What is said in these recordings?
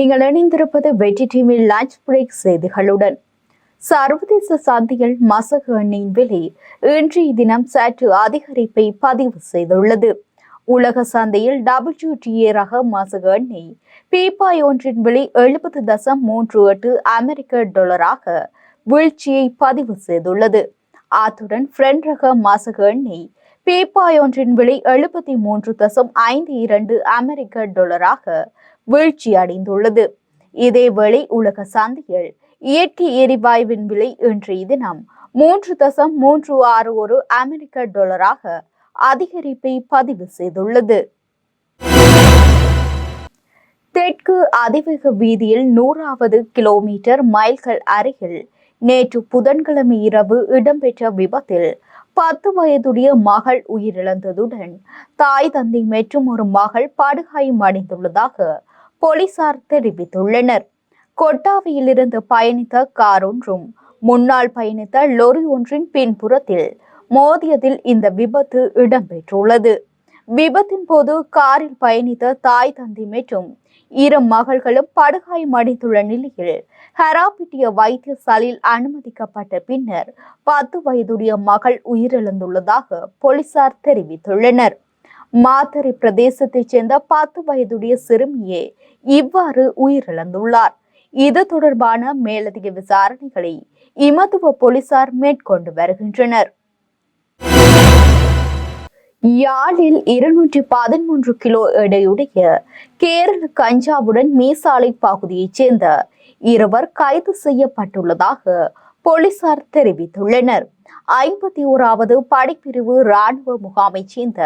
நீங்கள் இணைந்திருப்பது வெற்றி டிவியில் லஞ்ச் பிரேக் செய்திகளுடன். சர்வதேச சந்தையில் மசகு எண்ணெயின் விலை இன்றைய தினம் சற்று அதிகரிப்பை பதிவு செய்துள்ளது. உலக சந்தையில் டபிள்யூடிஏ ரக மசகு எண்ணெய் பீப்பாய் ஒன்றின் விலை எழுபது தசம் மூன்று எட்டு அமெரிக்க டாலராக வீழ்ச்சியை பதிவு செய்துள்ளது. அத்துடன் பிரெண்ட் ரக மசகு எண்ணெய் பீப்பாய் ஒன்றின் விலை எழுபத்தி மூன்று தசம் ஐந்து இரண்டு அமெரிக்க டாலராக வீழ்ச்சி அடைந்துள்ளது இதேவேளை உலக சந்தையில் இயற்கை எரிவாயுவின் விலை இன்றைய தினம் மூன்று தசம் மூன்று ஆறு ஒரு அமெரிக்க டாலராக அதிகரிப்பை பதிவு செய்துள்ளது. தெற்கு அதிவேக வீதியில் நூறாவது கிலோமீட்டர் மைல்கள் அருகில் நேற்று புதன்கிழமை இரவு இடம்பெற்ற விபத்தில் பத்து வயதுடைய மகள் உயிரிழந்ததுடன் தாய் தந்தை மற்றும் ஒரு மகள் படுகாயம் அடைந்துள்ளதாக போலீசார் தெரிவித்துள்ளனர். கொட்டாவியிலிருந்து பயணித்த கார் ஒன்றும் முன்னால் பயணித்த லொரி ஒன்றின் பின்புறத்தில் மோதியதில் இந்த விபத்து இடம்பெற்றுள்ளது. விபத்தின் போது காரில் பயணித்த தாய் தந்தை மற்றும் இரு மகள்களும் படுகாயமடைந்துள்ள நிலையில் ஹராபிட்டிய வைத்தியசாலையில் அனுமதிக்கப்பட்ட பின்னர் பத்து வயதுடைய மகள் உயிரிழந்துள்ளதாக போலீசார் தெரிவித்துள்ளனர். மாத்தறை பிரதேசத்தைச் சேர்ந்த பத்து வயதுடைய சிறுமியே இவ்வாறு உயிரிழந்துள்ளார். இது தொடர்பான மேலதிக விசாரணைகளை இமதுவ போலீசார் மேற்கொண்டு வருகின்றனர். யாழில் இருநூற்றி பதிமூன்று கிலோ எடையுடைய கேரள கஞ்சாவுடன் மீசாலை பகுதியைச் சேர்ந்த இருவர் கைது செய்யப்பட்டுள்ளதாக போலீசார் தெரிவித்துள்ளனர். ஐம்பத்தி ஓராவது படைப்பிரிவு ராணுவ முகாமைச் சேர்ந்த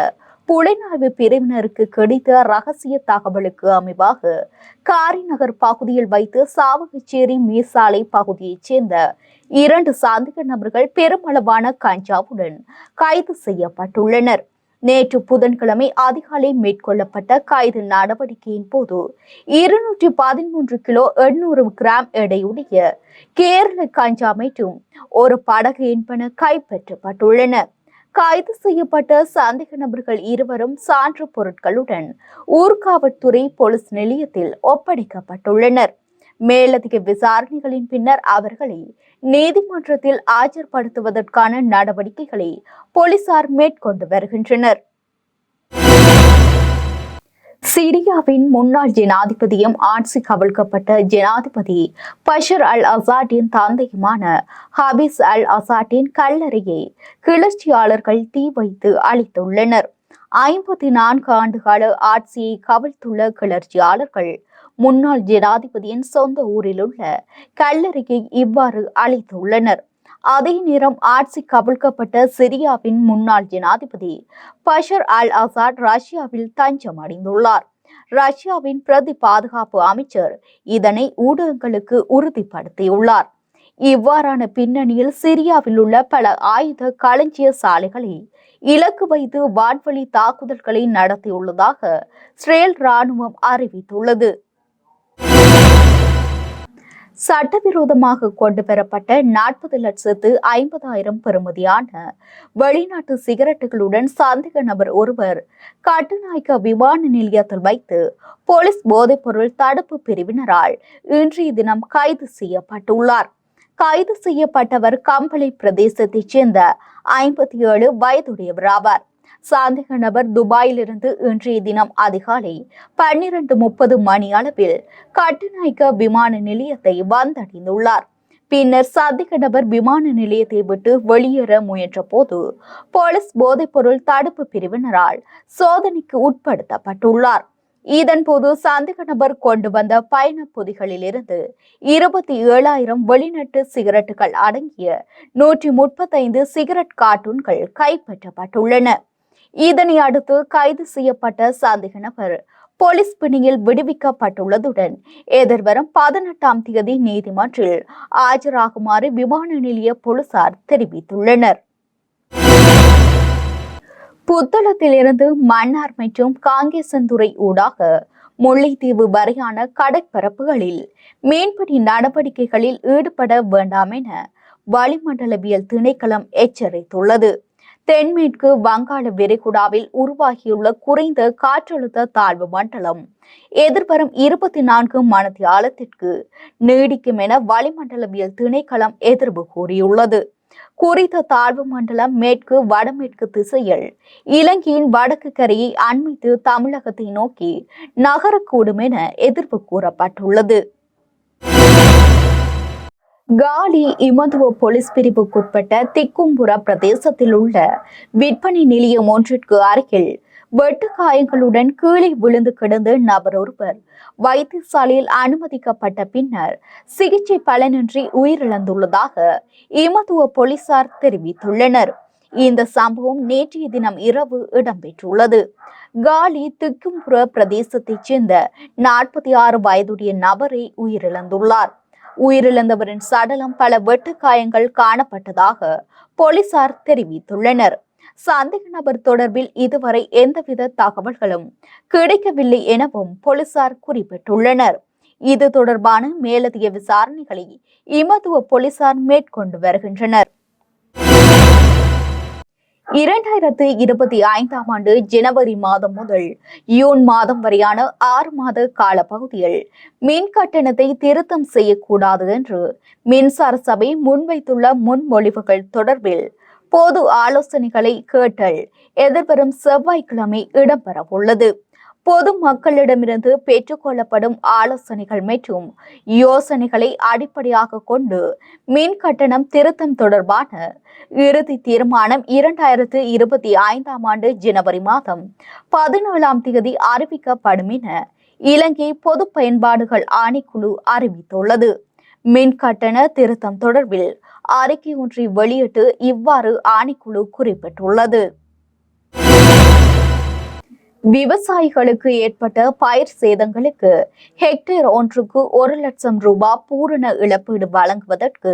புலனாய்வு பிரிவினருக்கு கிடைத்த ரகசிய தகவலுக்கு அமைவாக காரிநகர் பகுதியில் வைத்து சாவகச்சேரி மீசாலை பகுதியைச் சேர்ந்த இரண்டு சந்தேக நபர்கள் பெருமளவான கஞ்சாவுடன் கைது செய்யப்பட்டுள்ளனர். நேற்று புதன்கிழமை அதிகாலை மேற்கொள்ளப்பட்ட கைது நடவடிக்கையின் போது இருநூற்றி பதிமூன்று கிலோ எண்ணூறு கிராம் எடையுடைய கேரள கஞ்சா மற்றும் ஒரு படகு என்பன கைப்பற்றப்பட்டுள்ளன. கைது செய்யப்பட்ட சந்தேக நபர்கள் இருவரும் சான்று பொருட்களுடன் ஊர்காவல்துறை போலீஸ் நிலையத்தில் ஒப்படைக்கப்பட்டுள்ளனர். மேலதிக விசாரணைகளின் பின்னர் அவர்களை நீதிமன்றத்தில் ஆஜர்படுத்துவதற்கான நடவடிக்கைகளை போலீசார் மேற்கொண்டு வருகின்றனர். சிரியாவின் முன்னாள் ஜனாதிபதியும் ஆட்சி கவிழ்க்கப்பட்ட ஜனாதிபதி பஷர் அல் அசாட்டின் தந்தையுமான ஹபீஸ் அல் அசாட்டின் கல்லறையை கிளர்ச்சியாளர்கள் தீ வைத்து அழித்துள்ளனர். ஐம்பத்தி நான்கு ஆண்டுகால ஆட்சியை கவிழ்த்துள்ள கிளர்ச்சியாளர்கள் முன்னாள் ஜனாதிபதியின் சொந்த ஊரில் உள்ள கல்லறையை இவ்வாறு அழித்துள்ளனர். அதே நேரம் ஆட்சி கவிழ்க்கப்பட்ட சிரியாவின் முன்னாள் ஜனாதிபதி பஷர் அல் அசாட் ரஷ்யாவில் தஞ்சம் அடைந்துள்ளார். ரஷ்யாவின் பிரதி பாதுகாப்பு அமைச்சர் இதனை ஊடகங்களுக்கு உறுதிப்படுத்தியுள்ளார். இவ்வாறான பின்னணியில் சிரியாவில் உள்ள பல ஆயுத களஞ்சிய சாலைகளை இலக்கு வைத்து வான்வழி தாக்குதல்களை நடத்தியுள்ளதாக இஸ்ரேல் ராணுவம் அறிவித்துள்ளது. சட்டவிரோதமாக கொண்டு வரப்பட்ட நாற்பது லட்சத்து ஐம்பதாயிரம் பெறுமதியான வெளிநாட்டு சிகரெட்டுகளுடன் சந்தேக நபர் ஒருவர் கட்டுநாயக்க விமான நிலையத்தில் வைத்து போலீஸ் போதைப்பொருள் தடுப்பு பிரிவினரால் இன்றைய தினம் கைது செய்யப்பட்டுள்ளார். கைது செய்யப்பட்டவர் கம்பளை பிரதேசத்தைச் சேர்ந்த ஐம்பத்தி ஏழு வயதுடையவர் ஆவார். சந்தேக நபர் துபாயிலிருந்து இன்றைய தினம் அதிகாலை பன்னிரண்டு முப்பது மணி அளவில் கட்டுநாயக்க விமான நிலையத்தை வந்தடைந்துள்ளார். பின்னர் சந்தேக நபர் விமான நிலையத்தை விட்டு வெளியேற முயன்ற போது போலீஸ் போதைப்பொருள் தடுப்பு பிரிவினரால் சோதனைக்கு உட்படுத்தப்பட்டுள்ளார். இதன்போது சந்தேக நபர் கொண்டு வந்த பயண பொதிகளிலிருந்து இருபத்தி ஏழாயிரம் வெளிநாட்டு சிகரெட்டுகள் அடங்கிய நூற்றி முப்பத்தைந்து சிகரெட் கார்ட்டூன்கள் கைப்பற்றப்பட்டுள்ளன. இதனை அடுத்து கைது செய்யப்பட்ட சந்தேக நபர் போலீஸ் பிணியில் விடுவிக்கப்பட்டுள்ளதுடன் எதிர்வரும் பதினெட்டாம் தேதி நீதிமன்றில் ஆஜராகுமாறு விமான நிலைய போலீசார் தெரிவித்துள்ளனர். புத்தளத்திலிருந்து மன்னார் மற்றும் காங்கேசந்துறை ஊடாக முல்லைத்தீவு வரையான கடற்பரப்புகளில் மீன்பிடி நடவடிக்கைகளில் ஈடுபட வேண்டாம் என வளிமண்டலவியல் திணைக்களம் எச்சரித்துள்ளது. தென்மேற்கு வங்காள விரிகுடாவில் உருவாகியுள்ள குறைந்த காற்றழுத்த தாழ்வு மண்டலம். எதிர்வரும் இருபத்தி நான்கு மணத்தியாலத்திற்கு நீடிக்கும் என வளிமண்டலவியல் திணைக்களம் எதிர்வு கூறியுள்ளது. குறித்த தாழ்வு மண்டலம் மேற்கு வடமேற்கு திசையில் இலங்கையின் வடக்கு கரையை அண்மித்து தமிழகத்தை நோக்கி நகரக்கூடும் என எதிர்ப்பு கூறப்பட்டுள்ளது. காலி இமதுவ போலீஸ் பிரிவுக்குட்பட்ட திக்கும்புர பிரதேசத்தில் உள்ள விற்பனை நிலையம் ஒன்றிற்கு அருகில் வெட்டு காயங்களுடன் கீழே விழுந்து கிடந்த நபர் ஒருவர் வைத்தியசாலையில் அனுமதிக்கப்பட்ட பின்னர் சிகிச்சை பலனின்றி உயிரிழந்துள்ளதாக இமதுவ போலீசார் தெரிவித்துள்ளனர். இந்த சம்பவம் நேற்றைய தினம் இரவு இடம்பெற்றுள்ளது. காலி திக்கும்புர பிரதேசத்தைச் சேர்ந்த நாற்பத்தி ஆறு வயதுடைய நபரை உயிரிழந்துள்ளார். உயிரிழந்தவரின் சடலம் பல வெட்டுக்காயங்கள் காணப்பட்டதாக போலீசார் தெரிவித்துள்ளனர். சந்தேக நபர் தொடர்பில் இதுவரை எந்தவித தகவல்களும் கிடைக்கவில்லை எனவும் போலீசார் குறிப்பிட்டுள்ளனர். இது தொடர்பான மேலதிக விசாரணைகளை இமதுவ போலீசார் மேற்கொண்டு வருகின்றனர். இரண்டாயிரத்து இருபத்தி ஐந்தாம் ஆண்டு ஜனவரி மாதம் முதல் ஜூன் மாதம் வரையான ஆறு மாத கால பகுதியில் மின் கட்டணத்தை திருத்தம் செய்யக்கூடாது என்று மின்சார சபை முன்வைத்துள்ள முன்மொழிவுகள் தொடர்பில் பொது ஆலோசனைகளை கேட்டல் எதிர்வரும் செவ்வாய்க்கிழமை இடம்பெறவுள்ளது. பொது மக்களிடமிருந்து பெற்றுக்கொள்ளப்படும் ஆலோசனைகள் மற்றும் யோசனைகளை அடிப்படையாக கொண்டு மின் கட்டணம் திருத்தம் தொடர்பான இறுதி தீர்மானம் இரண்டாயிரத்து இருபத்தி ஐந்தாம் ஆண்டு ஜனவரி மாதம் பதினேழாம் தேதி அறிவிக்கப்படும் என இலங்கை பொது பயன்பாடுகள் ஆணைக்குழு அறிவித்துள்ளது. மின் கட்டண திருத்தம் தொடர்பில் அறிக்கை ஒன்றை வெளியிட்டு இவ்வாறு ஆணைக்குழு குறிப்பிட்டுள்ளது. விவசாயிகளுக்கு ஏற்பட்ட பயிர் சேதங்களுக்கு ஹெக்டேர் ஒன்றுக்கு ஒரு லட்சம் ரூபாய் பூரண இழப்பீடு வழங்குவதற்கு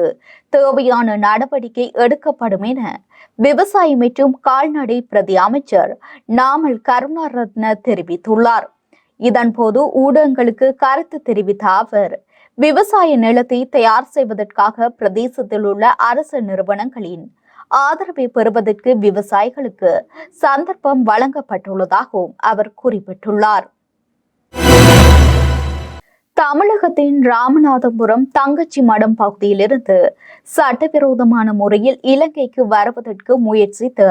தேவையான நடவடிக்கை எடுக்கப்படும் என விவசாயி மற்றும் கால்நடை பிரதி அமைச்சர் நாமல் கருணாரத்ன தெரிவித்துள்ளார். இதன்போது ஊடகங்களுக்கு கருத்து தெரிவித்த அவர் விவசாய நிலத்தை தயார் செய்வதற்காக பிரதேசத்தில் உள்ள அரசு நிறுவனங்களின் ஆதரவை பெறுவதற்கு விவசாயிகளுக்கு சந்தர்ப்பம் வழங்கப்பட்டுள்ளதாகவும் அவர் குறிப்பிட்டுள்ளார். தமிழகத்தின் ராமநாதபுரம் தங்கச்சி மடம் பகுதியிலிருந்து சட்டவிரோதமான முறையில் இலங்கைக்கு வருவதற்கு முயற்சித்த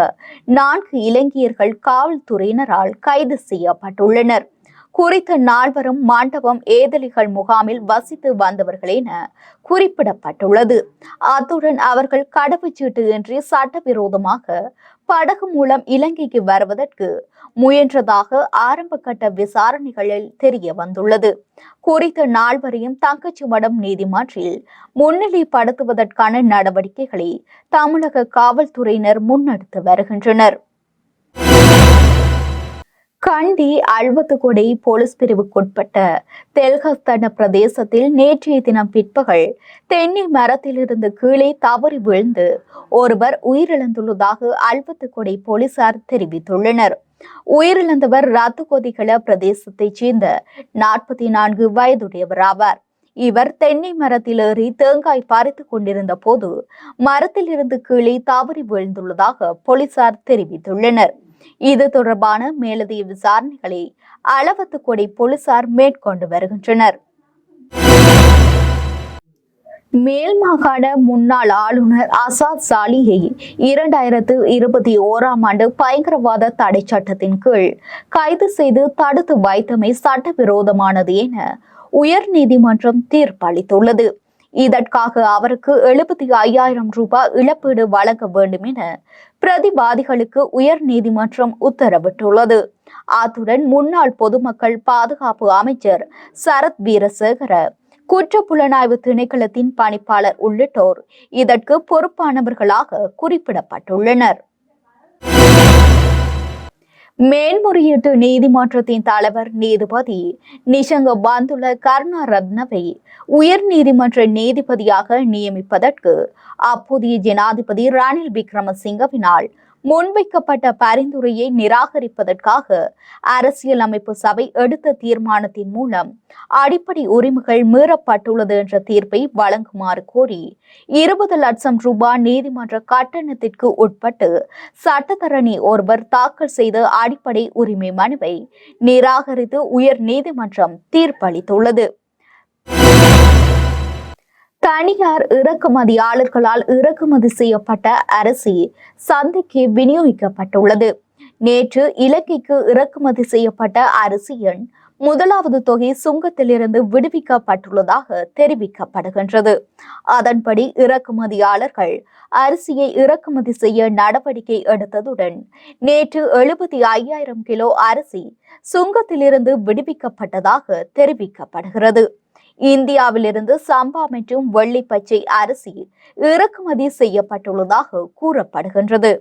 நான்கு இலங்கையர்கள் காவல்துறையினரால் கைது செய்யப்பட்டுள்ளனர். குறித்த நால்வரும் மாண்டவம் ஏதலிகள் முகாமில் வசித்து வந்தவர்கள் என குறிப்பிடப்பட்டுள்ளது. அத்துடன் அவர்கள் கடவுச்சீட்டு இன்றி சட்டவிரோதமாக படகு மூலம் இலங்கைக்கு வருவதற்கு முயன்றதாக ஆரம்ப கட்ட விசாரணைகளில் தெரிய வந்துள்ளது குறித்த நால்வரையும் தங்கச்சிமடம் நீதிமன்றில் முன்னிலைப்படுத்துவதற்கான நடவடிக்கைகளை தமிழக காவல்துறையினர் முன்னெடுத்து வருகின்றனர். கண்டி அழ்வத்துக்குடை போலீஸ் பிரிவுக்குட்பட்ட தெல்கஸ்தன பிரதேசத்தில் நேற்றைய தினம் பிற்பகல் தென்னை மரத்திலிருந்து கீழே தவறி விழுந்து ஒருவர் உயிரிழந்துள்ளதாக அல்வத்துக்குடை போலீசார் தெரிவித்துள்ளனர். உயிரிழந்தவர் ரத்துக்கொதிகள பிரதேசத்தைச் சேர்ந்த நாற்பத்தி நான்கு வயதுடையவர் ஆவார் இவர் தென்னை மரத்தில் ஏறி தேங்காய் பறித்துக் கொண்டிருந்த போது மரத்திலிருந்து கீழே தவறி விழுந்துள்ளதாக போலீசார் தெரிவித்துள்ளனர். இது தொடர்பான மேலதிக விசாரணைகளை அளவத்துக்கொடி போலீசார் மேற்கொண்டு வருகின்றனர். மேல் மாகாண முன்னாள் ஆளுநர் அசாத் சாலியை இரண்டாயிரத்து இருபத்தி ஓராம் ஆண்டு பயங்கரவாத தடை சட்டத்தின் கீழ் கைது செய்து தடுத்து வைத்தமை சட்டவிரோதமானது என உயர் நீதிமன்றம் தீர்ப்பளித்துள்ளது. இதற்காக அவருக்கு எழுபத்தி ஐயாயிரம் ரூபாய் இழப்பீடு வழங்க வேண்டும் என பிரதிவாதிகளுக்கு உயர் நீதிமன்றம் உத்தரவிட்டுள்ளது. அத்துடன் முன்னாள் பொதுமக்கள் பாதுகாப்பு அமைச்சர் சரத் வீரசேகர குற்ற புலனாய்வு திணைக்களத்தின் பணிப்பாளர் உள்ளிட்டோர் இதற்கு பொறுப்பானவர்களாக குறிப்பிடப்பட்டுள்ளனர். மேல்முறையீட்டு நீதிமன்றத்தின் தலைவர் நீதிபதி நிஷங்க பந்துல கருணாரத்னவை உயர் நீதிமன்ற நீதிபதியாக நியமிப்பதற்கு அப்போதைய ஜனாதிபதி ரணில் விக்ரமசிங்கவினால் முன்வைக்கப்பட்ட பரிந்துரையை நிராகரிப்பதற்காக அரசியலமைப்பு சபை எடுத்த தீர்மானத்தின் மூலம் அடிப்படை உரிமைகள் மீறப்பட்டுள்ளது என்ற தீர்ப்பை வழங்குமாறு கோரி இருபது லட்சம் ரூபாய் நீதிமன்ற கட்டணத்திற்கு உட்பட்டு சட்டத்தரணி ஒருவர் தாக்கல் செய்த அடிப்படை உரிமை மனுவை நிராகரித்து உயர் நீதிமன்றம் தீர்ப்பளித்துள்ளது. தனியார் இறக்குமதியாளர்களால் இறக்குமதி செய்யப்பட்ட அரிசி சந்தைக்கு விநியோகிக்கப்பட்டுள்ளது. நேற்று இலங்கைக்கு இறக்குமதி செய்யப்பட்ட அரிசி எண் முதலாவது தொகை சுங்கத்திலிருந்து விடுவிக்கப்பட்டுள்ளதாக தெரிவிக்கப்படுகின்றது. அதன்படி இறக்குமதியாளர்கள் அரிசியை இறக்குமதி செய்ய நடவடிக்கை எடுத்ததுடன் நேற்று எழுபத்தி ஐயாயிரம் கிலோ அரிசி சுங்கத்திலிருந்து விடுவிக்கப்பட்டதாக தெரிவிக்கப்படுகிறது. இந்தியாவிலிருந்து சம்பா மற்றும் வெள்ளி பச்சை அரிசி இறக்குமதி செய்யப்பட்டுள்ளதாக கூறப்படுகின்றது.